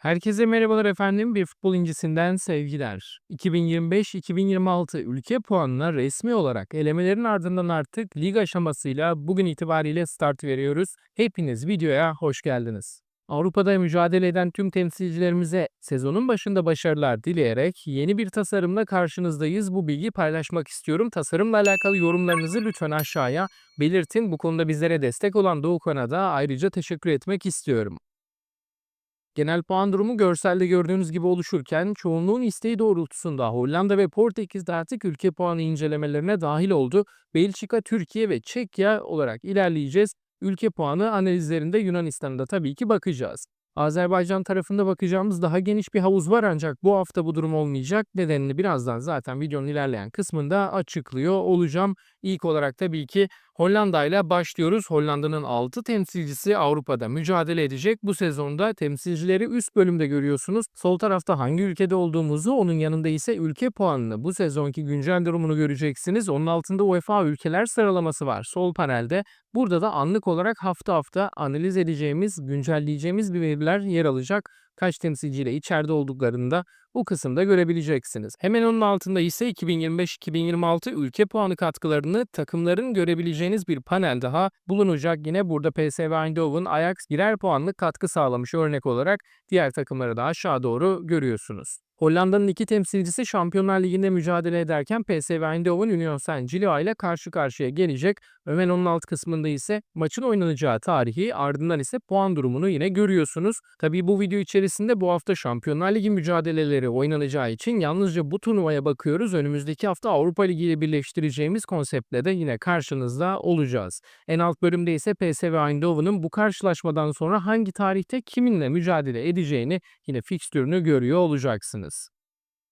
Herkese merhabalar efendim. Bir futbol incisinden sevgiler. 2025-2026 ülke puanına resmi olarak elemelerin ardından artık lig aşamasıyla bugün itibariyle start veriyoruz. Hepiniz videoya hoş geldiniz. Avrupa'da mücadele eden tüm temsilcilerimize sezonun başında başarılar dileyerek yeni bir tasarımla karşınızdayız. Bu bilgi paylaşmak istiyorum. Tasarımla alakalı yorumlarınızı lütfen aşağıya belirtin. Bu konuda bizlere destek olan Doğu Kanada ayrıca teşekkür etmek istiyorum. Genel puan durumu görselde gördüğünüz gibi oluşurken çoğunluğun isteği doğrultusunda Hollanda ve Portekiz de artık ülke puanı incelemelerine dahil oldu. Belçika, Türkiye ve Çekya olarak ilerleyeceğiz. Ülke puanı analizlerinde Yunanistan'da tabii ki bakacağız. Azerbaycan tarafında bakacağımız daha geniş bir havuz var ancak bu hafta bu durum olmayacak. Nedenini birazdan zaten videonun ilerleyen kısmında açıklıyor olacağım. İlk olarak tabii ki Hollanda ile başlıyoruz. Hollanda'nın 6 temsilcisi Avrupa'da mücadele edecek. Bu sezonda temsilcileri üst bölümde görüyorsunuz. Sol tarafta hangi ülkede olduğumuzu, onun yanında ise ülke puanını, bu sezonki güncel durumunu göreceksiniz. Onun altında UEFA ülkeler sıralaması var sol panelde. Burada da anlık olarak hafta hafta analiz edeceğimiz, güncelleyeceğimiz bir veriler yer alacak. Kaç temsilciyle içeride olduklarında bu kısımda görebileceksiniz. Hemen onun altında ise 2025-2026 ülke puanı katkılarını takımların görebileceğiniz bir panel daha bulunacak. Yine burada PSV Eindhoven, Ajax birer puanlık katkı sağlamış örnek olarak diğer takımları da aşağı doğru görüyorsunuz. Hollanda'nın iki temsilcisi Şampiyonlar Ligi'nde mücadele ederken PSV Eindhoven Union Saint-Gilloa ile karşı karşıya gelecek. Hemen onun alt kısmında ise maçın oynanacağı tarihi ardından ise puan durumunu yine görüyorsunuz. Tabii bu video içerisinde bu hafta Şampiyonlar Ligi mücadeleleri oynanacağı için yalnızca bu turnuvaya bakıyoruz. Önümüzdeki hafta Avrupa Ligi ile birleştireceğimiz konseptle de yine karşınızda olacağız. En alt bölümde ise PSV Eindhoven'ın bu karşılaşmadan sonra hangi tarihte kiminle mücadele edeceğini yine fikstürünü görüyor olacaksınız.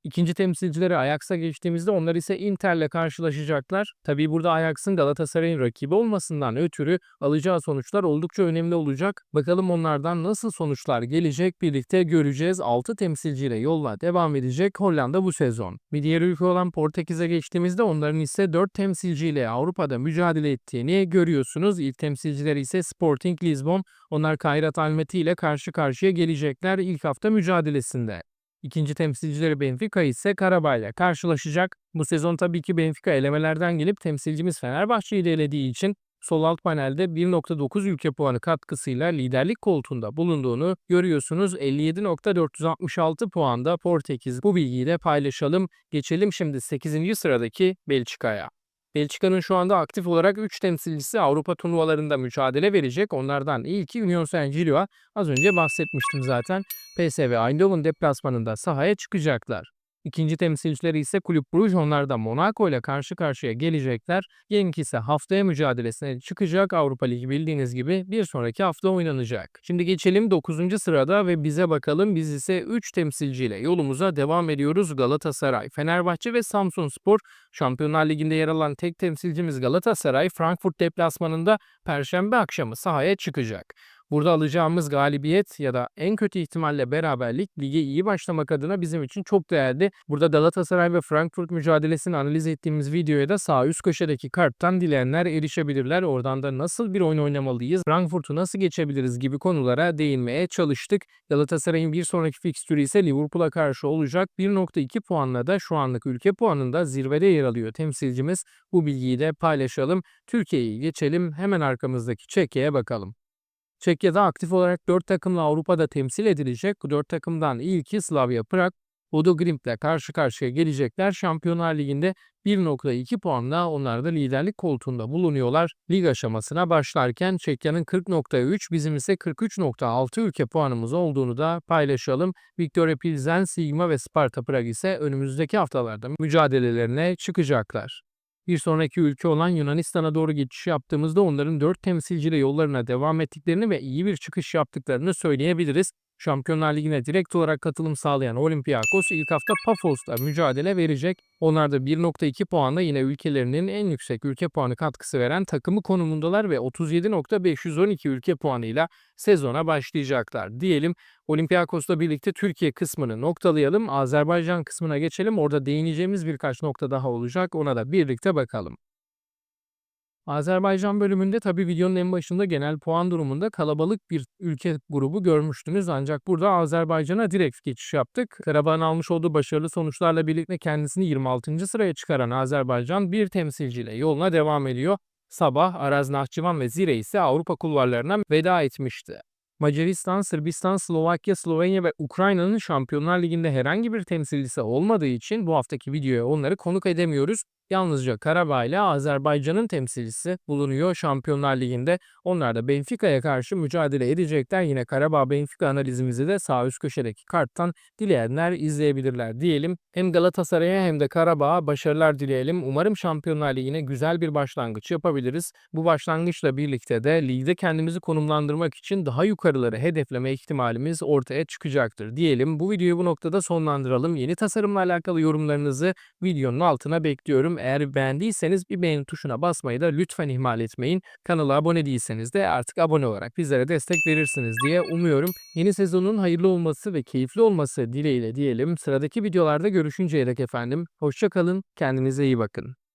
İkinci temsilcileri Ajax'a geçtiğimizde onlar ise Inter'le karşılaşacaklar. Tabii burada Ajax'ın Galatasaray'ın rakibi olmasından ötürü alacağı sonuçlar oldukça önemli olacak. Bakalım onlardan nasıl sonuçlar gelecek birlikte göreceğiz. 6 temsilciyle yolla devam edecek Hollanda bu sezon. Bir diğer ülke olan Portekiz'e geçtiğimizde onların ise 4 temsilciyle Avrupa'da mücadele ettiğini görüyorsunuz. İlk temsilcileri ise Sporting Lisbon. Onlar Kayrat Almaty ile karşı karşıya gelecekler ilk hafta mücadelesinde. İkinci temsilcileri Benfica ise Karabağ ile karşılaşacak. Bu sezon tabii ki Benfica elemelerden gelip temsilcimiz Fenerbahçe'yi de elediği için sol alt panelde 1.9 ülke puanı katkısıyla liderlik koltuğunda bulunduğunu görüyorsunuz. 57.466 puanda Portekiz bu bilgiyi de paylaşalım. Geçelim şimdi 8. sıradaki Belçika'ya. Belçika'nın şu anda aktif olarak 3 temsilcisi Avrupa turnuvalarında mücadele verecek. Onlardan ilki Union Saint-Gilloa. Az önce bahsetmiştim zaten. PSV Eindhoven deplasmanında sahaya çıkacaklar. İkinci temsilcileri ise Kulüp Bruges onlar da Monaco ile karşı karşıya gelecekler. Genk ise haftaya mücadelesine çıkacak. Avrupa Ligi bildiğiniz gibi bir sonraki hafta oynanacak. Şimdi geçelim 9. sırada ve bize bakalım. Biz ise 3 temsilciyle yolumuza devam ediyoruz. Galatasaray, Fenerbahçe ve Samsun Spor. Şampiyonlar Ligi'nde yer alan tek temsilcimiz Galatasaray, Frankfurt deplasmanında Perşembe akşamı sahaya çıkacak. Burada alacağımız galibiyet ya da en kötü ihtimalle beraberlik lige iyi başlamak adına bizim için çok değerli. Burada Galatasaray ve Frankfurt mücadelesini analiz ettiğimiz videoya da sağ üst köşedeki karttan dileyenler erişebilirler. Oradan da nasıl bir oyun oynamalıyız, Frankfurt'u nasıl geçebiliriz gibi konulara değinmeye çalıştık. Galatasaray'ın bir sonraki fikstürü ise Liverpool'a karşı olacak. 1.2 puanla da şu anlık ülke puanında zirvede yer alıyor temsilcimiz. Bu bilgiyi de paylaşalım. Türkiye'yi geçelim. Hemen arkamızdaki Çekya'ya bakalım. Çekya'da aktif olarak 4 takımla Avrupa'da temsil edilecek. Bu 4 takımdan ilki Slavia Prag. Bodo Glimt'le karşı karşıya gelecekler. Şampiyonlar Ligi'nde 1.2 puanla onlar da liderlik koltuğunda bulunuyorlar. Lig aşamasına başlarken Çekya'nın 40.3 bizim ise 43.6 ülke puanımız olduğunu da paylaşalım. Victoria Pilsen, Sigma ve Sparta Prag ise önümüzdeki haftalarda mücadelelerine çıkacaklar. Bir sonraki ülke olan Yunanistan'a doğru geçiş yaptığımızda onların 4 temsilciyle yollarına devam ettiklerini ve iyi bir çıkış yaptıklarını söyleyebiliriz. Şampiyonlar Ligi'ne direkt olarak katılım sağlayan Olympiakos ilk hafta Pafos'ta mücadele verecek. Onlar da 1.2 puanla yine ülkelerinin en yüksek ülke puanı katkısı veren takımı konumundalar ve 37.512 ülke puanıyla sezona başlayacaklar. Diyelim Olympiakos'la birlikte Türkiye kısmını noktalayalım. Azerbaycan kısmına geçelim. Orada değineceğimiz birkaç nokta daha olacak. Ona da birlikte bakalım. Azerbaycan bölümünde tabii videonun en başında genel puan durumunda kalabalık bir ülke grubu görmüştünüz. Ancak burada Azerbaycan'a direkt geçiş yaptık. Karabağ'ın almış olduğu başarılı sonuçlarla birlikte kendisini 26. sıraya çıkaran Azerbaycan bir temsilciyle yoluna devam ediyor. Sabah Araz Nahçıvan ve Zire ise Avrupa kulvarlarına veda etmişti. Macaristan, Sırbistan, Slovakya, Slovenya ve Ukrayna'nın Şampiyonlar Ligi'nde herhangi bir temsilcisi olmadığı için bu haftaki videoya onları konuk edemiyoruz. Yalnızca Karabağ ile Azerbaycan'ın temsilcisi bulunuyor Şampiyonlar Ligi'nde. Onlar da Benfica'ya karşı mücadele edecekler. Yine Karabağ-Benfica analizimizi de sağ üst köşedeki karttan dileyenler izleyebilirler diyelim. Hem Galatasaray'a hem de Karabağ'a başarılar dileyelim. Umarım Şampiyonlar Ligi'ne güzel bir başlangıç yapabiliriz. Bu başlangıçla birlikte de ligde kendimizi konumlandırmak için daha yukarıları hedefleme ihtimalimiz ortaya çıkacaktır diyelim. Bu videoyu bu noktada sonlandıralım. Yeni tasarımla alakalı yorumlarınızı videonun altına bekliyorum. Eğer beğendiyseniz bir beğeni tuşuna basmayı da lütfen ihmal etmeyin. Kanala abone değilseniz de artık abone olarak bizlere destek verirsiniz diye umuyorum. Yeni sezonun hayırlı olması ve keyifli olması dileğiyle diyelim. Sıradaki videolarda görüşünceye dek efendim. Hoşça kalın, kendinize iyi bakın.